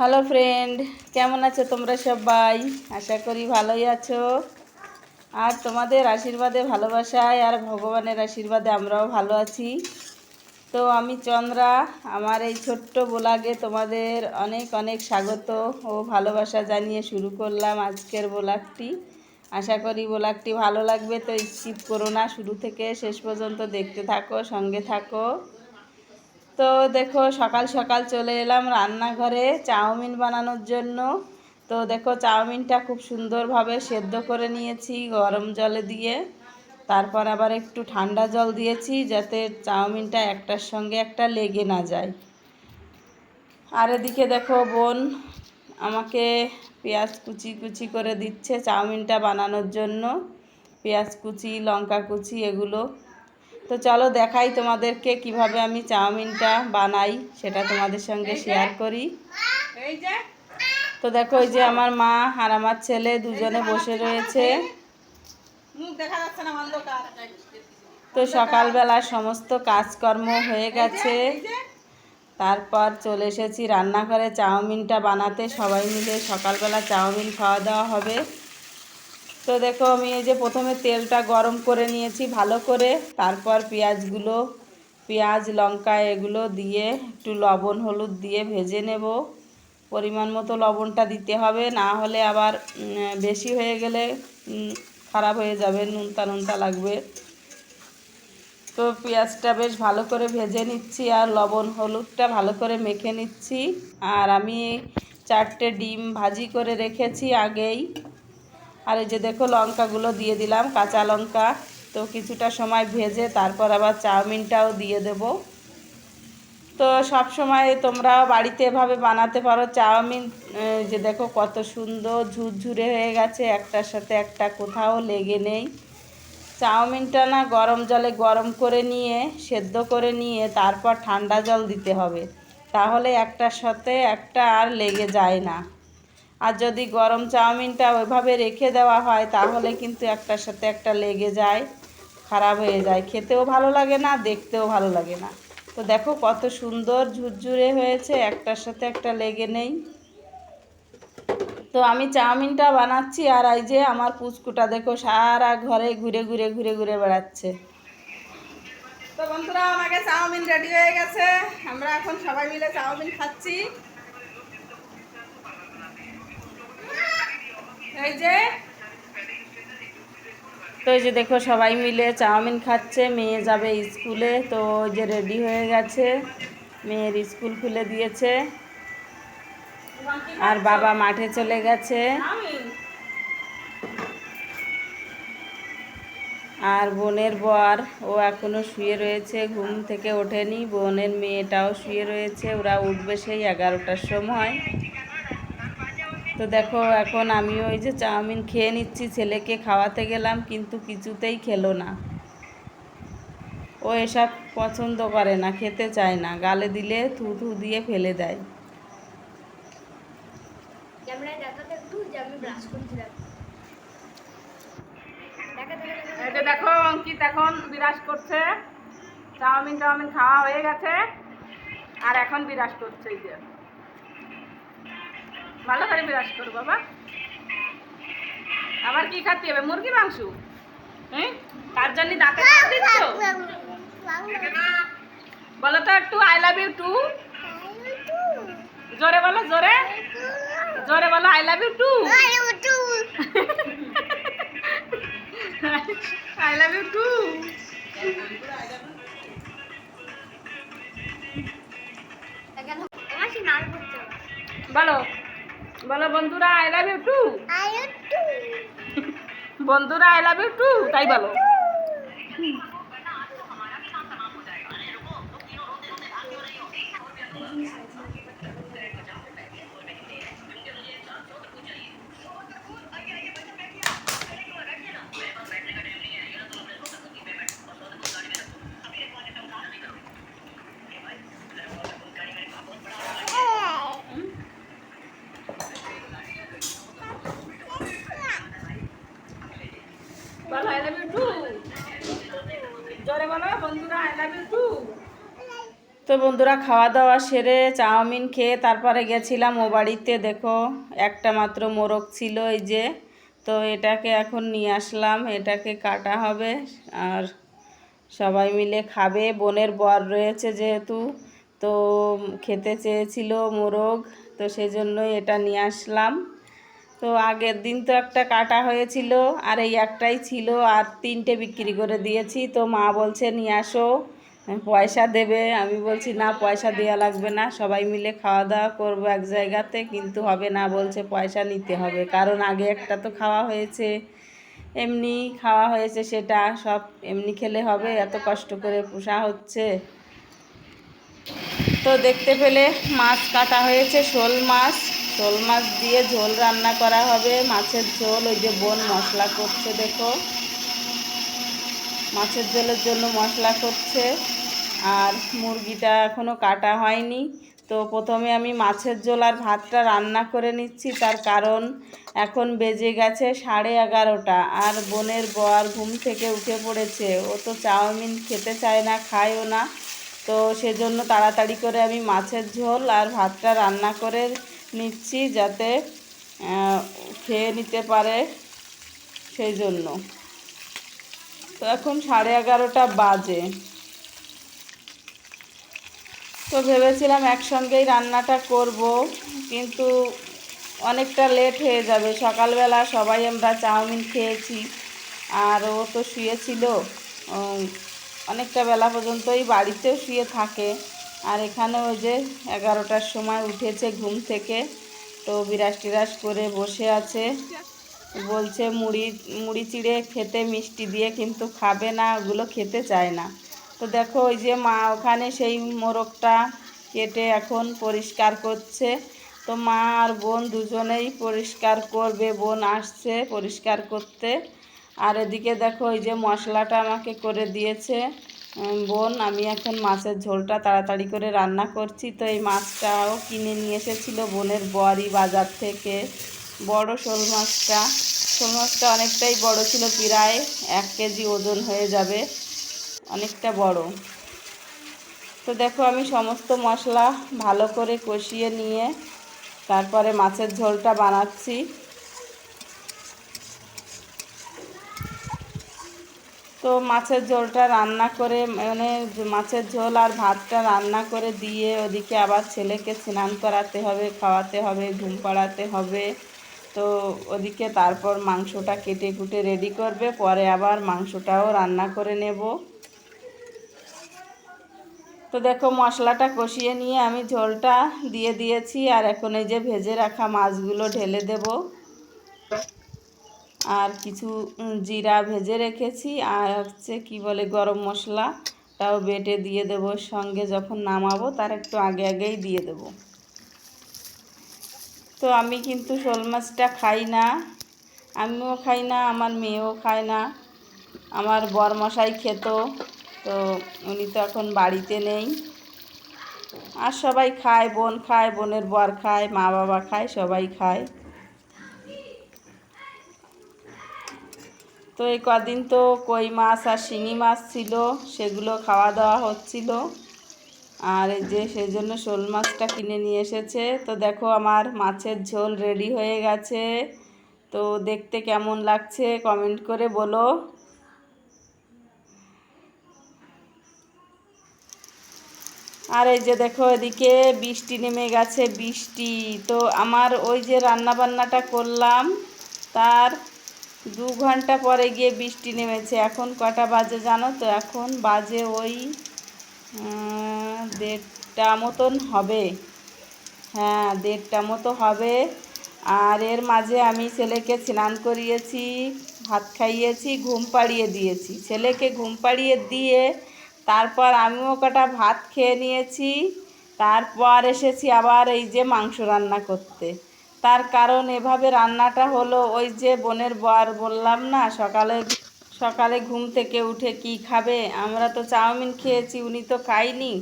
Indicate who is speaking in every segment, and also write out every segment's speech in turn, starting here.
Speaker 1: Hello friend কেমন আছো তোমরা সবাই? আশা করি ভালোই আছো। আর তোমাদের আশীর্বাদে, ভালোবাসায় আর ভগবানের আশীর্বাদে আমরাও ভালো আছি। তো আমি চন্দ্রা, আমার এই ছোট্ট বোলাগে তোমাদের অনেক অনেক স্বাগত ও ভালোবাসা জানিয়ে শুরু করলাম আজকের বোলাগটি। আশা করি বোলাগটি ভালো লাগবে, তো স্কিপ করো না, শুরু থেকে শেষ পর্যন্ত দেখতে থাকো, সঙ্গে থাকো। তো দেখো সকাল সকাল চলে এলাম রান্নাঘরে চাউমিন বানানোর জন্য। তো দেখো চাউমিনটা খুব সুন্দরভাবে সেদ্ধ করে নিয়েছি গরম জলে দিয়ে। তারপর আবার একটু ঠান্ডা জল দিয়েছি যাতে চাউমিনটা একটার সঙ্গে একটা লেগে না যায়। আর এদিকে দেখো বোন আমাকে পেঁয়াজ কুচি কুচি করে দিচ্ছে চাউমিনটা বানানোর জন্য। পেঁয়াজ কুচি, লঙ্কা কুচি, এগুলো তো চলো দেখাই তোমাদেরকে কীভাবে আমি চাউমিনটা বানাই সেটা তোমাদের সঙ্গে শেয়ার করি। তো দেখো ওই যে আমার মা আর আমার ছেলে দুজনে বসে রয়েছে। তো সকালবেলা সমস্ত কাজকর্ম হয়ে গেছে। তারপর চলে এসেছি রান্নাঘরে চাউমিনটা বানাতে। সবাই মিলে সকালবেলা চাউমিন খাওয়া দাওয়া হবে। তো দেখো আমি এই যে প্রথমে তেলটা গরম করে নিয়েছি ভালো করে। তারপর পেঁয়াজগুলো, পেঁয়াজ, লঙ্কা এগুলো দিয়ে একটু লবণ, হলুদ দিয়ে ভেজে নেব। পরিমাণ মতো লবণটা দিতে হবে, না হলে আবার বেশি হয়ে গেলে খারাপ হয়ে যাবে, নুনতা নুনতা লাগবে। তো পেঁয়াজটা বেশ ভালো করে ভেজে নিচ্ছি আর লবণ, হলুদটা ভালো করে মেখে নিচ্ছি। আর আমি চারটে ডিম ভাজি করে রেখেছি আগেই। আর এই যে দেখো লঙ্কাগুলো দিয়ে দিলাম, কাঁচা লঙ্কা। তো কিছুটা সময় ভেজে তারপর আবার চাউমিনটাও দিয়ে দেব। তো সব সময় তোমরা বাড়িতে এভাবে বানাতে পারো চাউমিন। যে দেখো কত সুন্দর ঝুরঝুরে হয়ে গেছে, একটার সাথে একটা কোথাও লেগে নেই। চাউমিনটা না গরম জলে গরম করে নিয়ে, সেদ্ধ করে নিয়ে তারপর ঠান্ডা জল দিতে হবে। তাহলে একটার সাথে একটা আর লেগে যায় না। আর যদি গরম চাউমিনটা ওইভাবে রেখে দেওয়া হয়, তাহলে কিন্তু একটার সাথে একটা লেগে যায়, খারাপ হয়ে যায়। খেতেও ভালো লাগে না, দেখতেও ভালো লাগে না। তো দেখো কত সুন্দর ঝুরঝুরে হয়েছে, একটার সাথে একটা লেগে নেই। তো আমি চাউমিনটা বানাচ্ছি আর এই যে আমার পুচকুটা দেখো সারা ঘরে ঘুরে ঘুরে ঘুরে ঘুরে বেড়াচ্ছে।
Speaker 2: তো বন্ধুরা, আমাকে চাউমিন রেডি হয়ে গেছে। আমরা এখন সবাই মিলে চাউমিন খাচ্ছি।
Speaker 1: তো এই যে দেখো, সবাই মিলে চাউমিন খাচ্ছে, মেয়ে যাবে স্কুলে, তো ওই যে রেডি হয়ে গেছে। মেয়ের স্কুল খুলে দিয়েছে। আর বাবা মাঠে চলে গেছে। আর বোনের বর, ও এখনও শুয়ে রয়েছে, ঘুম থেকে ওঠেনি। বোনের মেয়েটাও শুয়ে রয়েছে, ওরা উঠবে সেই এগারোটার সময়। তো দেখো এখন আমি ওই যে চাউমিন খেয়ে নিচ্ছি ছেলেকে খাওয়াতে গেলাম কিন্তু কিছুতেই খেলো না। ও এসব পছন্দ করে না খেতে চায় না গালে দিলে থু থু দিয়ে ফেলে দেয়।
Speaker 2: দেখো অঙ্কিত এখন বিরাজ করছে। চাউমিন টাউমিন খাওয়া হয়ে গেছে। আর এখন বিরাজ করছে এই যে। ভালো করে বিরাজ করো বাবা। আবার কি খাতে হবে? মুরগি মাংস? হ্যাঁ? তার জন্য দাঁতে দিচ্ছ? বলো তো একটু আই লাভ ইউ টু জোরে বলো, জোরে। জোরে বলো I love you too I love you too বলো। বলো বন্ধুরা আই লাভ ইউ টু বন্ধুরা আই লাভ ইউ টু তাই বলো। বলো
Speaker 1: তো বন্ধুরা খাওয়া দাওয়া সেরে চাউমিন খেয়ে তারপরে গেছিলাম ও বাড়িতে। দেখো, একটা মাত্র মোরগ ছিল এই যে। তো এটাকে এখন নিয়ে আসলাম, এটাকে কাটা হবে আর সবাই মিলে খাবে। বোনের বর রয়েছে যেহেতু, তো খেতে চেয়েছিল মোরগ, তো সেজন্যই এটা নিয়ে আসলাম। তো আগের দিন তো একটা কাটা হয়েছিল, আর এই একটাই ছিল, আর তিনটে বিক্রি করে দিয়েছি। তো মা বলছে, নিয়ে আসো। পয়সা দেবে, আমি বলছি, না, পয়সা দেওয়া লাগবে না, সবাই মিলে খাওয়া দাওয়া করব এক জায়গাতে। কিন্তু হবে না, বলছে, পয়সা নিতে হবে। কারণ আগে একটা তো খাওয়া হয়েছে, এমনি খাওয়া হয়েছে সেটা, সব এমনি খেলে হবে, এত কষ্ট করে পোষা হচ্ছে। তো দেখতে পেলে মাছ কাটা হয়েছে, শোল মাছ শোল মাছ দিয়ে ঝোল রান্না করা হবে। মাছের ঝোল, ওই যে বোন মশলা করছে, দেখো। মাছের ঝোলের জন্য মশলা করছে। আর মুরগিটা এখনও কাটা হয়নি। তো প্রথমে আমি মাছের ঝোল আর ভাতটা রান্না করে নিচ্ছি। তার কারণ এখন বেজে গেছে সাড়ে এগারোটা আর বোনের বর ঘুম থেকে উঠে পড়েছে। ও তো চাউমিন খেতে চায় না, খায়ও না। তো সেজন্য তাড়াতাড়ি করে আমি মাছের ঝোল আর ভাতটা রান্না করে নিচ্ছি যাতে খেয়ে নিতে পারে সেই জন্য। তো এখন সাড়ে এগারোটা বাজে। তো ভেবেছিলাম একসঙ্গেই রান্নাটা করব, কিন্তু অনেকটা লেট হয়ে যাবে। সকালবেলা সবাই আমরা চাউমিন খেয়েছি, আর ও তো শুয়েছিল। অনেকটা বেলা পর্যন্তই বাড়িতেও শুয়ে থাকে। আর এখানে ওই যে এগারোটার সময় উঠেছে ঘুম থেকে, তো বিরাস টিরাস করে বসে আছে। বলছে মুড়ি মুড়ি চিড়ে খেতে মিষ্টি দিয়ে কিন্তু খাবে না, ওগুলো খেতে চায় না। তো দেখো ওই যে মা ওখানে সেই মোরগটা কেটে এখন পরিষ্কার করছে। তো মা আর বোন দুজনেই পরিষ্কার করবে, বোন আসছে পরিষ্কার করতে। আর এদিকে দেখো ওই যে মশলাটা আমাকে করে দিয়েছে। বোন, আমি এখন মাছের ঝোলটা তাড়াতাড়ি করে রান্না করছি। তো এই মাছটাও কিনে নিয়ে এসেছিল বোনের বরই বাজার থেকে। বড় শোল মাছটা। শোল মাছটা অনেকটাই বড় ছিল, প্রায় এক কেজি ওজন হয়ে যাবে। অনেকটা বড়। তো দেখো আমি সমস্ত মশলা ভালো করে কষিয়ে নিয়ে তারপরে মাছের ঝোলটা বানাচ্ছি। তো মাছের ঝোলটা রান্না করে মানে মাছের ঝোল আর ভাতটা রান্না করে দিয়ে ওদিকে আবার ছেলেকে স্নান করাতে হবে, খাওয়াতে হবে, ঘুম পাড়াতে হবে। তো ওদিকে তারপর মাংসটা কেটে কুটে রেডি করবে, পরে আবার মাংসটাও রান্না করে নেব। তো দেখো মশলাটা কষিয়ে নিয়ে আমি ঝোলটা দিয়ে দিয়েছি, আর এখন এই যে ভেজে রাখা মাছগুলো ঢেলে দেবো। আর কিছু জিরা ভেজে রেখেছি, আর হচ্ছে কি বলে গরম মশলাটাও বেটে দিয়ে দেবো। সঙ্গে যখন নামাবো তার একটু আগে আগেই দিয়ে দেবো। তো আমি কিন্তু শোল মাছটা খাই না, আমিও খাই না, আমার মেয়েও খায় না, আমার বরমশাই খেত। তো উনি তো এখন বাড়িতে নেই। আর সবাই খায়, বোন খায়, বোনের বর খায়, মা বাবা খায়, সবাই খায়। তো এই কদিন তো কই মাছ আর শিঙি মাছ ছিল, সেগুলো খাওয়া দাওয়া হচ্ছিল। আর এই যে সেই জন্য শোল মাছটা কিনে নিয়ে এসেছে। তো দেখো আমার মাছের ঝোল রেডি হয়ে গেছে। তো দেখতে কেমন লাগছে কমেন্ট করে বলো। আর এই যে দেখো এদিকে বৃষ্টি নেমে গেছে, বৃষ্টি। তো আমার ওই যে রান্না বান্নাটা করলাম, তার দু ঘণ্টা পরে গিয়ে বৃষ্টি নেমেছে। এখন কটা বাজে জানো তো? এখন বাজে ওই দেড়টা মতন হবে। হ্যাঁ দেড়টা মতো হবে। আর এর মাঝে আমি ছেলেকে স্নান করিয়েছি, ভাত খাইয়েছি, ঘুম পাড়িয়ে দিয়েছি। ছেলেকে ঘুম পাড়িয়ে দিয়ে তারপর আমিও কটা ভাত খেয়ে নিয়েছি। তারপর এসেছি আবার এই যে মাংস রান্না করতে। তার কারণ এভাবে রান্নাটা হলো ওই যে বোনের বর বললাম না, সকালে সকালে ঘুম থেকে উঠে কি খাবে? আমরা তো চাউমিন খেয়েছি, উনি তো খাইনি।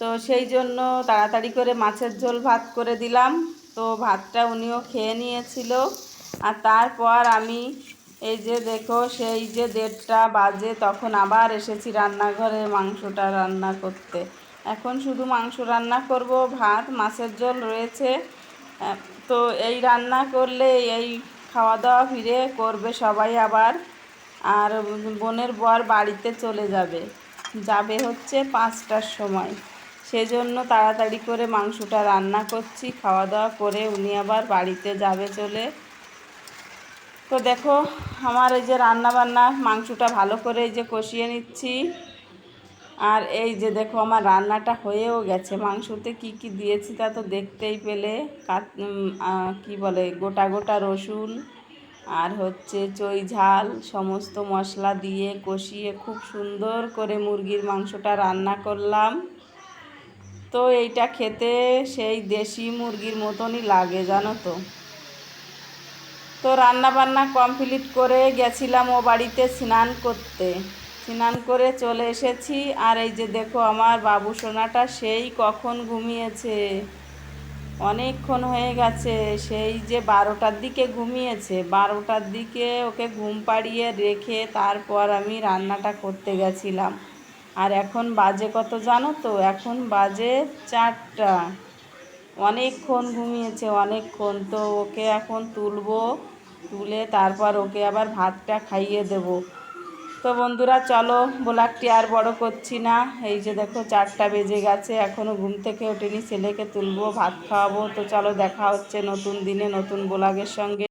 Speaker 1: তো সেই জন্য তাড়াতাড়ি করে মাছের ঝোল ভাত করে দিলাম। তো ভাতটা উনিও খেয়ে নিয়েছিল। আর তারপর আমি এই যে দেখো, সেই যে দেড়টা বাজে, তখন আবার এসেছি রান্নাঘরে মাংসটা রান্না করতে। এখন শুধু মাংস রান্না করব, ভাত, মাছের ঝোল রয়েছে। তো এই রান্না করলে এই খাওয়া দাওয়া ফিরে করবে সবাই আবার। আর বোনের বর বাড়িতে চলে যাবে। যাবে হচ্ছে পাঁচটার সময়। সেজন্য তাড়াতাড়ি করে মাংসটা রান্না করছি খাওয়া দাওয়া করে উনি আবার বাড়িতে যাবে চলে। তো দেখো, আমার এই যে রান্না বান্না মাংসটা ভালো করে এই যে কষিয়ে নিচ্ছি। আর এই যে দেখো, আমার রান্নাটা হয়েও গেছে। মাংসতে কি কি দিয়েছি তা তো দেখতেই পেলে। কাত- কি বলে, গোটা গোটা রসুন আর হচ্ছে চই ঝাল, সমস্ত মশলা দিয়ে কষিয়ে খুব সুন্দর করে মুরগির মাংসটা রান্না করলাম। তো এইটা খেতে সেই দেশি মুরগির মতনই লাগে, জানো তো। তো রান্না বান্না কমপ্লিট করে গেছিলাম ও বাড়িতে স্নান করতে। স্নান করে চলে এসেছি। আর এই যে দেখো আমার বাবু সোনাটা সেই কখন ঘুমিয়েছে? অনেকক্ষণ হয়ে গেছে। সেই যে বারোটার দিকে ঘুমিয়েছে। বারোটার দিকে ওকে ঘুম পাড়িয়ে রেখে তারপর আমি রান্নাটা করতে গেছিলাম। আর এখন বাজে কত জানো তো? এখন বাজে চারটা। অনেকক্ষণ ঘুমিয়েছে, অনেকক্ষণ। তো ওকে এখন তুলবো তুলে তারপর ওকে আবার ভাতটা খাইয়ে দেব। তো বন্ধুরা, চলো বোলাকটি আর বড় করছি না। এই যে দেখো, চারটা বেজে গেছে এখনও ঘুম থেকে ওঠেনি, ছেলেকে তুলবো, ভাত খাওয়াবো। তো চলো দেখা হচ্ছে নতুন দিনে নতুন ব্লগের সঙ্গে।